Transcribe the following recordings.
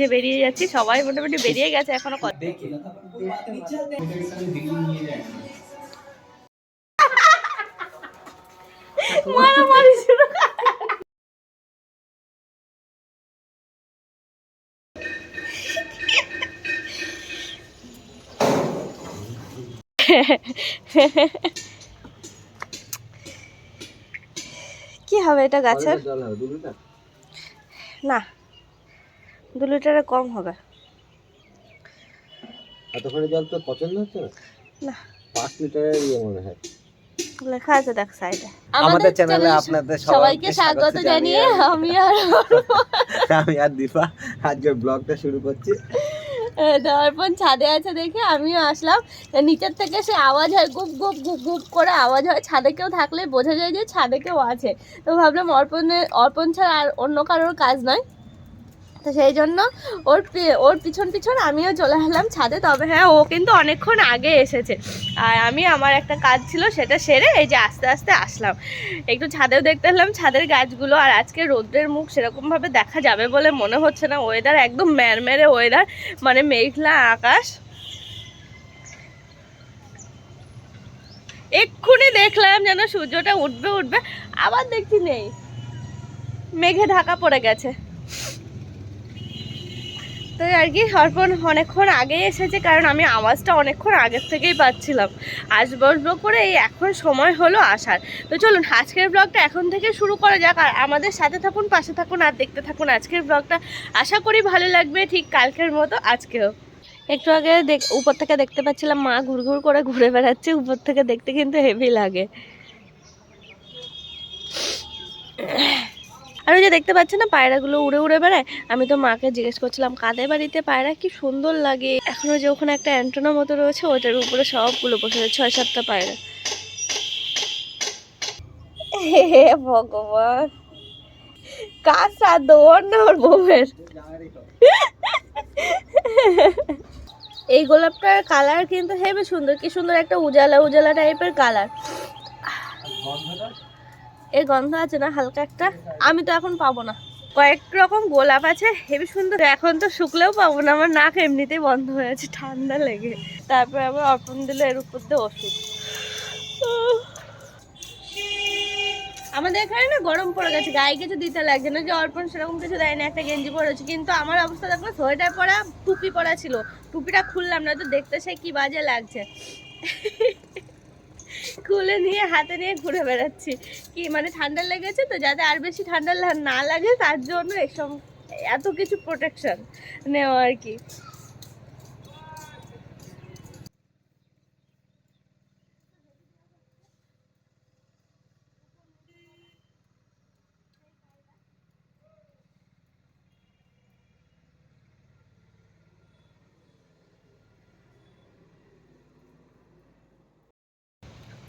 যে বেরিয়ে যাচ্ছি সবাই মোটামুটি বেরিয়ে গেছে এখনও কত। কি হবে এটা গাছের না দু লিটারে কম হবে। এতখানি জল তো পছন্দ হচ্ছে না? না। পাঁচ লিটারের ইয়ে মনে হয়। লেখা আছে দেখ সাইডে আমাদের চ্যানেলে আপনাদের সবাইকে স্বাগত জানিয়ে আমি আর আমি আর দীপা আজকে ব্লগটা শুরু করছি। দর্পণ ছাদে আছে দেখে আমিও আসলাম। নিচের থেকে সে আওয়াজ হয় গুপ গুপ গুপ গুপ করে আওয়াজ হয়। ছাদে কেউ থাকলে বোঝা যায় যে ছাদে কেউ আছে। তো ভাবলাম অর্পণের অর্পণ ছাড়া আর অন্য কারোর কাজ নয়। তো সেই জন্য ওর ওর পিছন পিছন আমিও চলে এলাম ছাদে। তবে হ্যাঁ ও কিন্তু অনেকক্ষণ আগে এসেছে। আর আমি, আমার একটা কাজ ছিল, সেটা সেরে এই যে আস্তে আস্তে আসলাম। একটু ছাদেও দেখতে এলাম, ছাদের গাছগুলো, আর আজকে রোদ্রের মুখ সেরকমভাবে দেখা যাবে বলে মনে হচ্ছে না। ওয়েদার একদম ম্যারমেরে ওয়েদার মানে মেঘলা আকাশ। এক্ষুনি দেখলাম যেন সূর্যটা উঠবে উঠবে, আবার দেখছি নেই। মেঘে ঢাকা পড়ে গেছে। তো আর কি অর্পণ অনেকক্ষণ আগেই এসেছে, কারণ আমি আওয়াজটা অনেকক্ষণ আগের থেকেই পাচ্ছিলাম। আসব আসব করে এই এখন সময় হলো আসার। তো চলুন, আজকের ব্লগটা এখন থেকে শুরু করা যাক। আর আমাদের সাথে থাকুন, পাশে থাকুন, আর দেখতে থাকুন আজকের ব্লগটা। আশা করি ভালো লাগবে, ঠিক কালকের মতো, আজকেও। একটু আগে দেখ, উপর থেকে দেখতে পাচ্ছিলাম মা ঘুর ঘুর করে ঘুরে বেড়াচ্ছে, উপর থেকে দেখতে কিন্তু হেভি লাগে। আর ওই যে দেখতে পাচ্ছেন না, পায়রাগুলো উড়ে উড়ে বেড়ায়? আমি তো মাকে জিজ্ঞেস করছিলাম, কাদের বাড়িতে পায়রা? কি সুন্দর লাগে। এখনও যে ওখানে একটা অ্যান্টেনা মতো রয়েছে ওটার উপরে সবগুলো বসে আছে ছয় সাতটা পায়রা। হে ভগবান। না এই গোলাপটার কালার কিন্তু হেবি সুন্দর, কি সুন্দর একটা উজালা উজালা টাইপের কালার এই গন্ধ আছে না, হালকা একটা? আমি তো এখন পাবো না। কয়েক রকম গোলাপ আছে হেবি সুন্দর। এখন তো শুকলেও পাবো না, আমার নাক এমনিতেই বন্ধ হয়ে আছে, ঠান্ডা লেগে। তারপরে আবার অর্পণ দিল এর উপর দিয়ে ওষুধ। আমাদের এখানে না গরম পড়ে গেছে, গায়ে কিছু দিতে লাগছে না, যে অর্পণ সেরকম কিছু দেয় না, একটা গেঞ্জি পরেছে কিন্তু আমার অবস্থা দেখল সোয়েটার পরা, টুপি পরা ছিল। টুপিটা খুললাম না, তো দেখতে সে কি বাজে লাগছে। খুলে নিয়ে হাতে নিয়ে ঘুরে বেড়াচ্ছি। কি মানে ঠান্ডা লেগেছে তো? যাতে আর বেশি ঠান্ডা না লাগে, তার জন্য এসব এত কিছু প্রোটেকশন নেওয়া আর কি।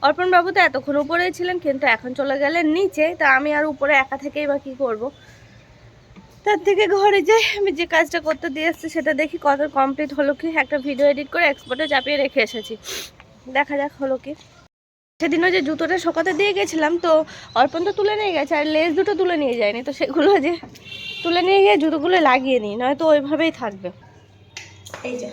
অর্পণ বাবু তো এতক্ষণ উপরেই ছিলেন, কিন্তু এখন চলে গেলেন নিচে। তা আমি আর উপরে একা থেকেই বা কী করব? তার থেকে ঘরে যে আমি যে কাজটা করতে দিয়ে এসেছি, সেটা দেখি কত কমপ্লিট হলো কি। একটা ভিডিও এডিট করে এক্সপোর্টে চাপিয়ে রেখে এসেছি। দেখা যাক হলো কি। সেদিনও যে জুতোটা শোকাতে দিয়ে গেছিলাম, তো অর্পণ তো তুলে নিয়ে গেছে, আর লেস দুটো তুলে নিয়ে যায়নি, তো সেগুলো যে তুলে নিয়ে গিয়ে জুতোগুলো লাগিয়ে নিই, নয়তো ওইভাবেই থাকবে। এই যে।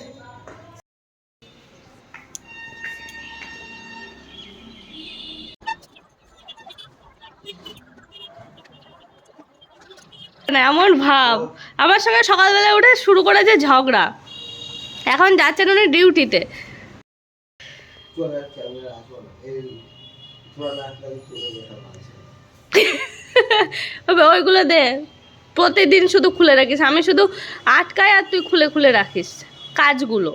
এমন ভাব। আমার সঙ্গে সকালবেলা উঠে শুরু করেছে ঝগড়া। এখন যাচ্ছেন উনি ডিউটিতে। ওইগুলো দে, প্রতিদিন শুধু খুলে রাখিস। আমি শুধু আটকায় আর তুই খুলে খুলে রাখিস কাজগুলো।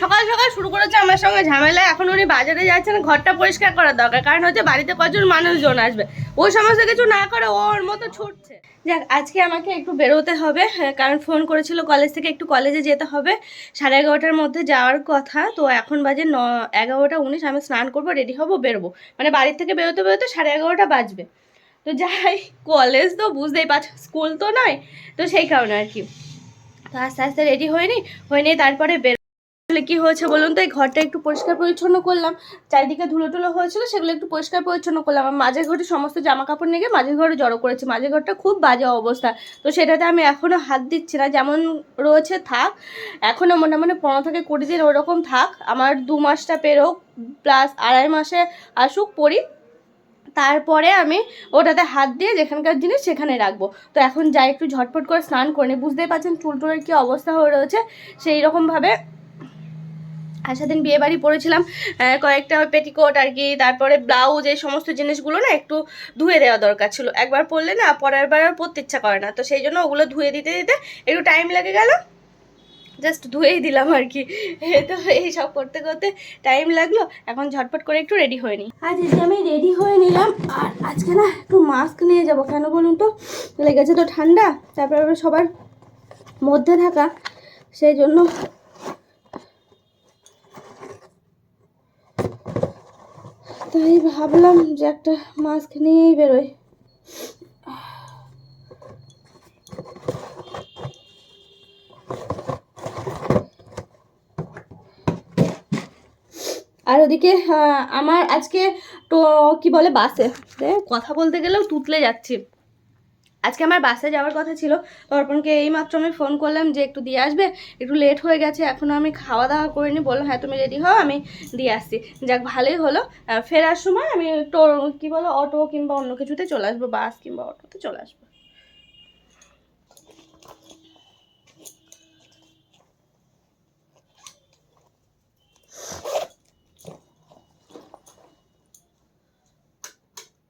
সকাল সকাল শুরু করেছে আমার সঙ্গে ঝামেলা। এখন উনি বাজারে যাচ্ছেন ঘরটা পরিষ্কার করার দরকার। কারণ হচ্ছে বাড়িতে কজন মানুষজন আসবে। ওই সমস্ত কিছু না করে ওর মতো ছুটছে। যাক আজকে আমাকে একটু বেরোতে হবে হ্যাঁ, কারণ ফোন করেছিল কলেজ থেকে একটু কলেজে যেতে হবে। সাড়ে এগারোটার মধ্যে যাওয়ার কথা। তো এখন বাজে ন এগারোটা উনিশ আমি স্নান করব রেডি হব বেরোবো। মানে বাড়ির থেকে বেরোতে বেরোতে সাড়ে এগারোটা বাজবে। তো যাই কলেজ তো বুঝতেই পারছ স্কুল তো নয়। তো সেই কারণে আর কি। তো আস্তে আস্তে রেডি হয়নি হয়নি তারপরে বের করলে কি হয়েছে বলুন তো? এই ঘরটা একটু পরিষ্কার পরিচ্ছন্ন করলাম। চারিদিকে ধুলো টুলো হয়েছিল, সেগুলো একটু পরিষ্কার পরিচ্ছন্ন করলাম। আর মাঝের ঘরে সমস্ত জামা কাপড় নিয়ে মাঝের ঘরে জড়ো করেছি। মাঝের ঘরটা খুব বাজে অবস্থা। তো সেটাতে আমি এখনও হাত দিচ্ছি না। যেমন রয়েছে থাক এখনও মোটামুটি পনেরো থেকে কুড়ি দিন ওরকম থাক। আমার দু মাসটা পেরোক প্লাস আড়াই মাসে আসুক, পড়ি। তারপরে আমি ওটাতে হাত দিয়ে যেখানকার জিনিস সেখানে রাখব। তো এখন যাই, একটু ঝটপট করে স্নান করে নিই বুঝতেই পারছেন চুল টুলের কী অবস্থা হয়ে রয়েছে? সেই রকমভাবে আর সেদিন বিয়ে বাড়ি পরেছিলাম কয়েকটা পেটিকোট আর কি, তারপরে ব্লাউজ এই সমস্ত জিনিসগুলো না একটু ধুয়ে দেওয়া দরকার ছিল। একবার পরলে না পরের বার আর পরতে ইচ্ছা করে না। তো সেই জন্য ওগুলো ধুয়ে দিতে দিতে একটু টাইম লেগে গেল জাস্ট ধুয়েই দিলাম আর কি। তো এই সব করতে করতে টাইম লাগল, এখন ঝটপট করে একটু রেডি হয়ে নিই। আজ এসে আমি রেডি হয়ে নিলাম, আর আজকে না একটু মাস্ক নিয়ে যাব। কেন বলুন তো? লেগেছে তো ঠান্ডা, তারপরে সবার মধ্যে থাকা, সেই জন্য তাই ভাবলাম যে একটা মাস্ক নিয়েই বেরোই। আর ওদিকে আমার আজকে তো, কি বলে, বাসে। কথা বলতে গেলেও তুতলে যাচ্ছি। আজকে আমার বাসে যাওয়ার কথা ছিল অর্পণকে এইমাত্র আমি ফোন করলাম যে একটু দিয়ে আসবে, একটু লেট হয়ে গেছে এখনও আমি খাওয়া দাওয়া করিনি বললাম হ্যাঁ তুমি রেডি হও, আমি দিয়ে আসছি। যাক, ভালোই হলো। ফেরার সময় আমি তো কী বলো অটো কিংবা অন্য কিছুতে চলে আসব বাস কিংবা অটোতে চলে আসব।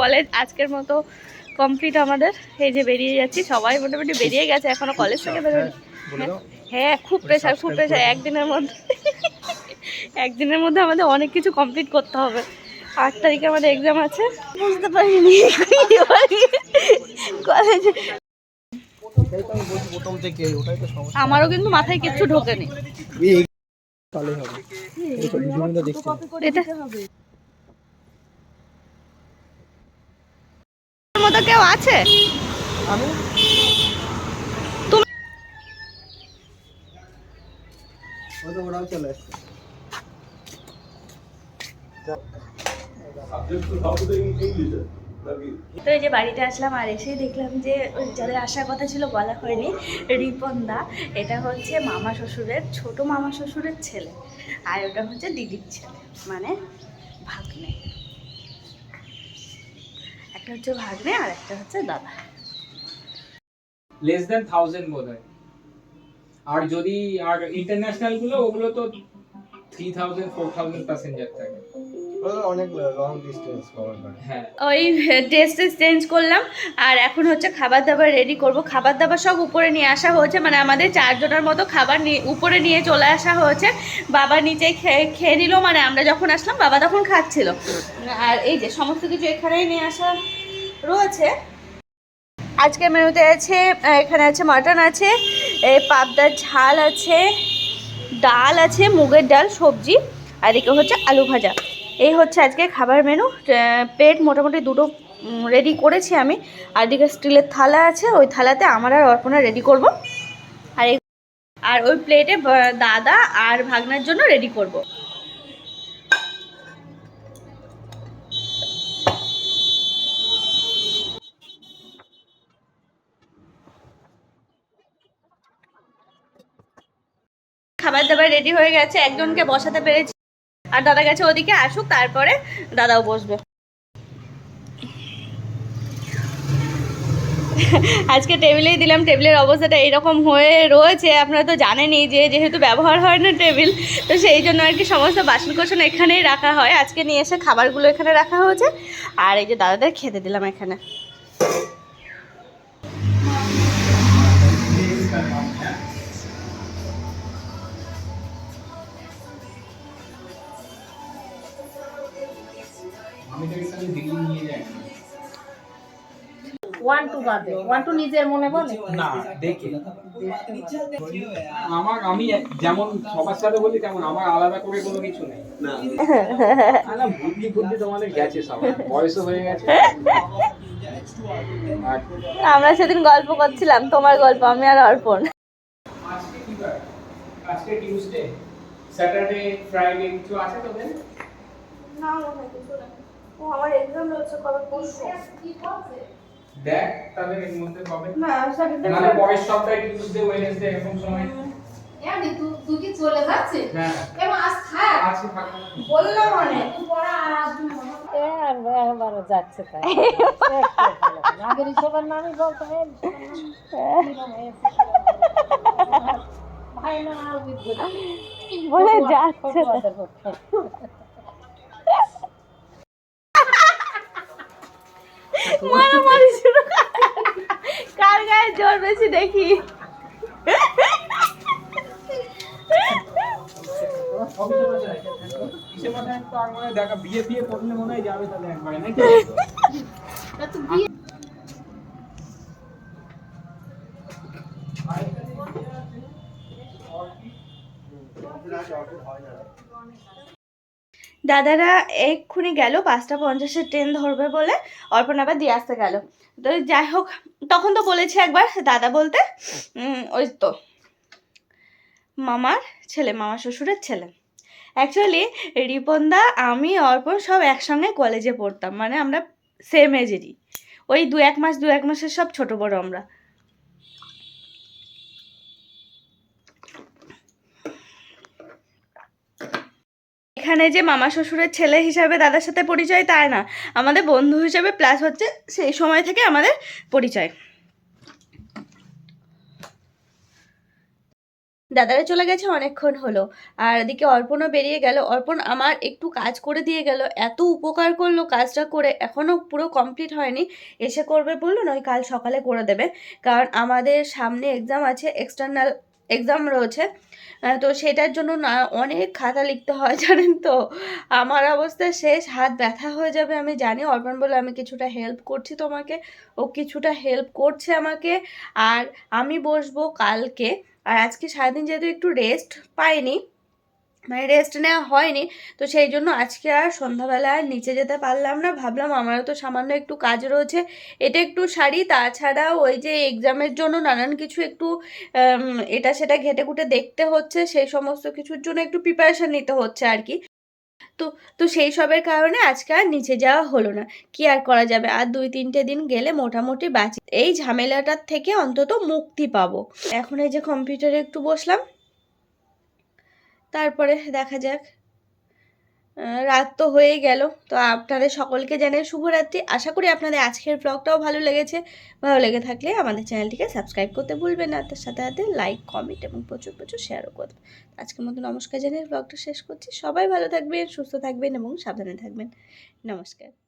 কলেজ আজকের মতো কমপ্লিট আমাদের। এই যে বেরিয়ে যাচ্ছি সবাই মোটামুটি বেরিয়ে গেছে এখনও কলেজ থেকে বেরোয় হ্যাঁ খুব প্রেশার খুব প্রেশার একদিনের মধ্যে একদিনের মধ্যে আমাদের অনেক কিছু কমপ্লিট করতে হবে। আট তারিখে আমাদের এক্সাম আছে। বুঝতে পারিনি। কলেজে আমারও কিন্তু মাথায় কিচ্ছু ঢোকেনি। এটা মতো কেউ আছে? আমি? তো এই যে বাড়িতে আসলাম আর এসেই দেখলাম যে ওই যাদের আসার কথা ছিল বলা হয়নি রিপন দা এটা হচ্ছে মামা শ্বশুরের ছোট মামা শ্বশুরের ছেলে। আর ওটা হচ্ছে দিদির ছেলে মানে ভাগ্নে। একটা হচ্ছে ভাগ্নে আর একটা হচ্ছে দাদা। লেস দেন থাউজেন্ড বোধ হয়। আর যদি আর ইন্টারন্যাশনালগুলো ওগুলো তো three thousand four thousand passenger থাকে। অনেক লং ডিস্টেন্স হ্যাঁ। ওই ড্রেস টেস চেঞ্জ করলাম আর এখন হচ্ছে খাবার দাবার রেডি করব। খাবার দাবার সব উপরে নিয়ে আসা হয়েছে মানে আমাদের চারজনের মতো খাবার নিয়ে উপরে নিয়ে চলে আসা হয়েছে। বাবা নিচে খেয়ে খেয়ে নিল মানে আমরা যখন আসলাম বাবা তখন খাচ্ছিল। আর এই যে সমস্ত কিছু এখানেই নিয়ে আসা রয়েছে। আজকে মেনুতে আছে এখানে আছে মাটন আছে পাবদার ঝাল আছে, ডাল আছে, মুগের ডাল, সবজি, আর এদিকে হচ্ছে আলু ভাজা। এই হচ্ছে আজকে খাবার মেনু। প্লেট মোটামুটি দুটো রেডি করেছি আমি। আর এদিকে স্টিলের থালা আছে, ওই থালাতে আমার আর অর্পণা রেডি করব। আর আর ওই প্লেটে দাদা আর ভাগনার জন্য রেডি করব। খাবার দাবার রেডি হয়ে গেছে, একজনকে বসাতে পেরেছি। আর দাদা গেছে ওদিকে, আসুক, তারপরে দাদাও বসবে। আজকে টেবিলেই দিলাম, টেবিলের অবস্থাটা এইরকম হয়ে রয়েছে। আপনারা তো জানেনই যে যেহেতু ব্যবহার হয় না টেবিল, তো সেই জন্য আর কি সমস্ত বাসন কোসন এখানেই রাখা হয়। আজকে নিয়ে এসে খাবারগুলো এখানে রাখা হয়েছে। আর এই যে দাদাদের খেতে দিলাম এখানে। ওয়ান টু বাদে। ওয়ান টু নিজের মনে বলে? না দেখে। আমার আমি যেমন সবার সাথে বলি তেমন আমার আলাদা করে কোনো কিছু নেই। না বুদ্ধি বুদ্ধি তোমাদের গেছে সব। বয়সও হয়ে গেছে। আমরা সেদিন গল্প করছিলাম তোমার গল্প আমি আর অর্পণ। আজকে কি বার আজকে টিউসডে স্যাটারডে ফ্রাইডে কিছু আছে তোদের? না ও আমার এক্সাম রয়েছে কবে পরশু? দেখ তাহলে এর মধ্যে পাবে। না স্যাটারডে নাহলে পরের সপ্তাহে টিউসডে ওয়েডনেসডে এরকম সময়। এমনি তুই তুই কি চলে যাচ্ছে? হ্যাঁ। এবং আজ থাক। আছে থাকো। বললাম একবারও যাচ্ছে তাই। আগের সবার নামই বলতো ভাই না আর বলে যাচ্ছে। মারামারি গায়ে জোর বেশি দেখি। দেখা বিয়ে ফিয়ে করলে মনে হয় যাবে তাহলে একবারে দাদারা এক্ষুনি গেল, পাঁচটা পঞ্চাশের ট্রেন ধরবে বলে অর্পণ আবার দিয়ে আসতে গেল। তো যাই হোক, তখন তো বলেছে একবার, দাদা বলতে ওই তো, মামার ছেলে মামা শ্বশুরের ছেলে। অ্যাকচুয়ালি রিপনদা, আমি, অর্পণ সব একসঙ্গে কলেজে পড়তাম মানে আমরা সেম এজেরই ওই দু এক মাস দু এক মাসের সব ছোট বড় আমরা। এখানে যে মামা শ্বশুরের ছেলে হিসাবে দাদার সাথে পরিচয়, তাই না? আমাদের বন্ধু হিসাবে প্লাস হচ্ছে সেই সময় থেকে আমাদের পরিচয়। দাদারা চলে গেছে অনেকক্ষণ হলো, আর এদিকে অর্পণও বেরিয়ে গেল। অর্পণ আমার একটু কাজ করে দিয়ে গেল, এত উপকার করল কাজটা করে এখনও পুরো কমপ্লিট হয়নি। এসে করবে বলল, নয় কাল সকালে করে দেবে। কারণ আমাদের সামনে এক্সাম আছে এক্সটার্নাল এক্সাম রয়েছে। তো সেটার জন্য না অনেক খাতা লিখতে হয়, জানেন তো? আমার অবস্থা শেষ, হাত ব্যথা হয়ে যাবে, আমি জানি। অর্পণ বলে আমি কিছুটা হেল্প করছি তোমাকে। ও কিছুটা হেল্প করছে আমাকে, আর আমি বসবো কালকে। আর আজকে সারাদিন যেহেতু একটু রেস্ট পাইনি মানে রেস্ট নেওয়া হয়নি। তো সেই জন্য আজকে আর সন্ধ্যাবেলা আর নিচে যেতে পারলাম না। ভাবলাম আমারও তো সামান্য একটু কাজ রয়েছে। এটা একটু সারি তাছাড়া ওই যে এক্সামের জন্য নানান কিছু একটু এটা সেটা ঘেটে ঘুটে দেখতে হচ্ছে। সেই সমস্ত কিছুর জন্য একটু প্রিপারেশান নিতে হচ্ছে আর কি। তো তো সেই সবের কারণে আজকে আর নিচে যাওয়া হলো না। কি আর করা যাবে? আর দুই তিনটে দিন গেলে মোটামুটি বাঁচি। এই ঝামেলাটার থেকে অন্তত মুক্তি পাবো। এখন এই যে কম্পিউটারে একটু বসলাম। তারপরে দেখা যাক। রাত তো হয়েই গেল, তো আপনাদের সকলকে জানাই শুভরাত্রি। আশা করি আপনাদের আজকের ব্লগটাও ভালো লেগেছে। ভালো লেগে থাকলে আমাদের চ্যানেলটিকে সাবস্ক্রাইব করতে ভুলবেন না। তার সাথে সাথে লাইক কমেন্ট এবং প্রচুর প্রচুর শেয়ারও করবেন। আজকের মতো নমস্কার জানিয়ে ব্লগটা শেষ করছি। সবাই ভালো থাকবেন, সুস্থ থাকবেন এবং সাবধানে থাকবেন। নমস্কার।